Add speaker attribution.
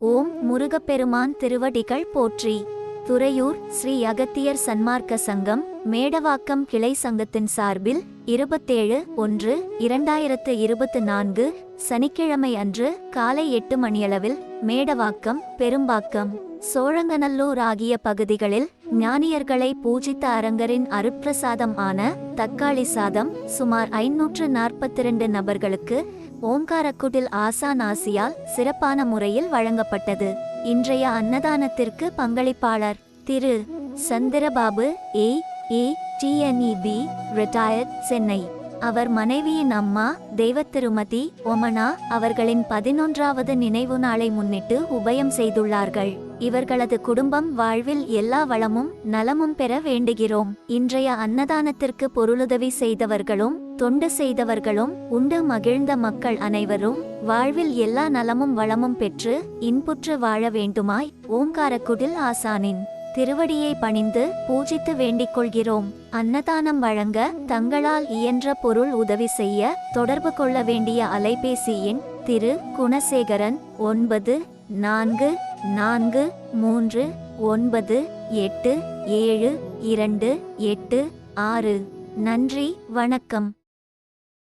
Speaker 1: ஓம் முருகப்பெருமான் திருவடிகள் போற்றி. துறையூர் ஸ்ரீ அகத்தியர் சன்மார்க்க சங்கம் மேடவாக்கம் கிளை சங்கத்தின் சார்பில் இருபத்தேழு ஒன்று இரண்டாயிரத்து இருபத்து நான்கு சனிக்கிழமை அன்று காலை எட்டு மணியளவில் மேடவாக்கம் பெரும்பாக்கம் சோழங்கநல்லூர் ஆகிய பகுதிகளில் ஞானியர்களை பூஜித்த அரங்கரின் அருட்பிரசாதம் ஆன தக்காளி சாதம் சுமார் ஐநூற்று நாற்பத்தி இரண்டு நபர்களுக்கு ஓங்காரக்குடில் ஆசான் ஆசியால் சிறப்பான முறையில் வழங்கப்பட்டது. இன்றைய அன்னதானத்திற்கு பங்களிப்பாளர் Thiru. Chandrababu A. A. TNEB retired Chennai. அவர் மனைவியின் அம்மா தெய்வத்திருமதி ஒமனா அவர்களின் பதினொன்றாவது நினைவு நாளை முன்னிட்டு உபயம் செய்துள்ளார்கள். இவர்களது குடும்பம் வாழ்வில் எல்லா வளமும் நலமும் பெற வேண்டுகிறோம். இன்றைய அன்னதானத்திற்கு பொருளுதவி செய்தவர்களும் தொண்டு செய்தவர்களும் உண்டு மகிழ்ந்த மக்கள் அனைவரும் வாழ்வில் எல்லா நலமும் வளமும் பெற்று இன்புற்று வாழ வேண்டுமாய் ஓங்காரக்குடில் ஆசானின் திருவடியை பணிந்து பூஜித்து வேண்டிக் கொள்கிறோம். அன்னதானம் வழங்க தங்களால் இயன்ற பொருள் உதவி செய்ய தொடர்பு கொள்ள வேண்டிய அலைபேசி எண் திரு குணசேகரன் ஒன்பது நான்கு நான்கு மூன்று ஒன்பது எட்டு ஏழு இரண்டு எட்டு ஆறு. நன்றி வணக்கம்.